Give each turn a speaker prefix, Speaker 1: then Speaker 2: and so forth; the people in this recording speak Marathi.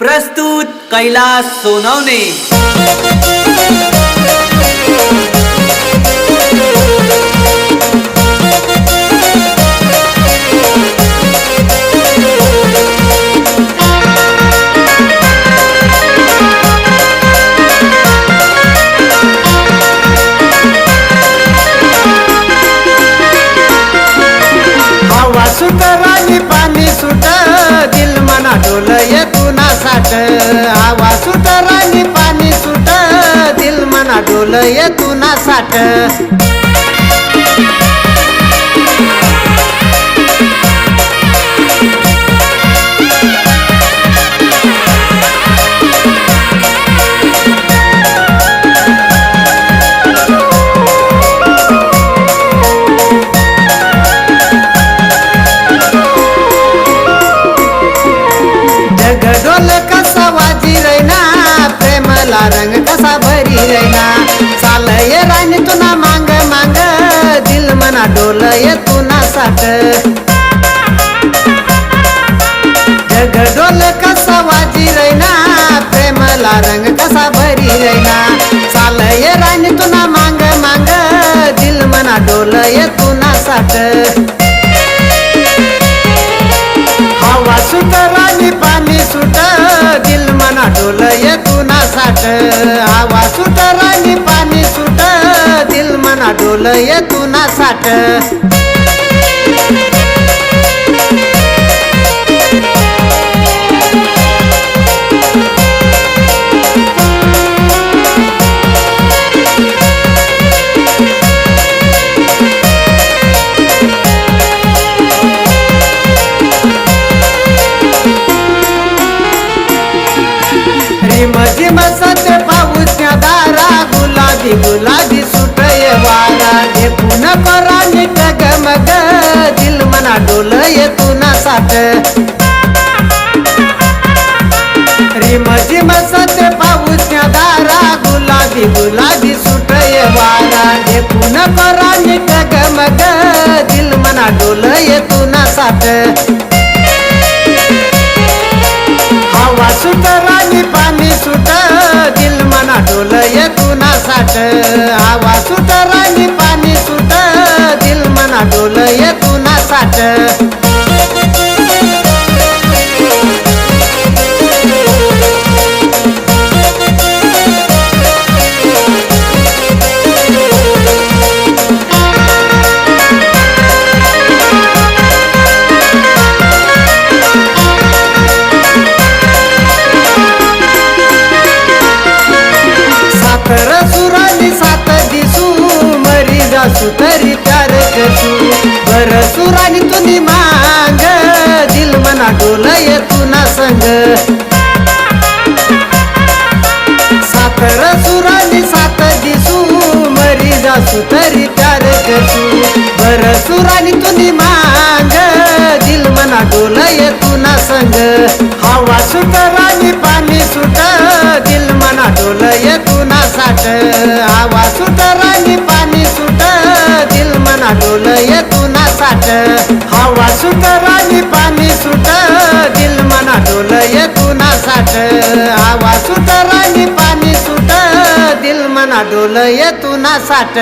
Speaker 1: प्रस्तुत कैलास सोनवणे.
Speaker 2: मना तुना साठ. साठ जग डोल कसा वाजी रैना प्रेमला रंग कसा भरी रैना। चाल ये राणी तुना मांग मांग दिल मना डोल ये तुना साठ हवा सुट राणी पाणी सुट दिल मना डोल येतुना साठ हवा सुट राणी पाणी सुट दिल मना डोल येतुना साठ गुलाबी गुलाबी सुटय वारा ढेकून पराने गगमग दिल मना डोल येतून साठ रिम झिम सत पाऊसच्या दारा गुलाबी गुलाबी सुटय वारा ढेकून पराने गगमग दिल मना डोल येतून साठ वाट आवा सुट राणी पाणी सुट दिल मना डोल येतुना साठ. बर तुनी तुम्ही मांग दिल मना डोल येतुना संग. साखर सुरानी सात दिसू मरी जासू तरी प्यार कसू बर सुराणी तुनी मांग दिल मना डोल येतुना संग. हवा सुट राणी पाणी सुट दिल मना डोल येतुना साठ. हवा सुट राणी हवा सुट राणी पाणी सुट दिल मना डोल येतुना साठ हवा सुट राणी पाणी सुट दिल मना डोल येतुना साठ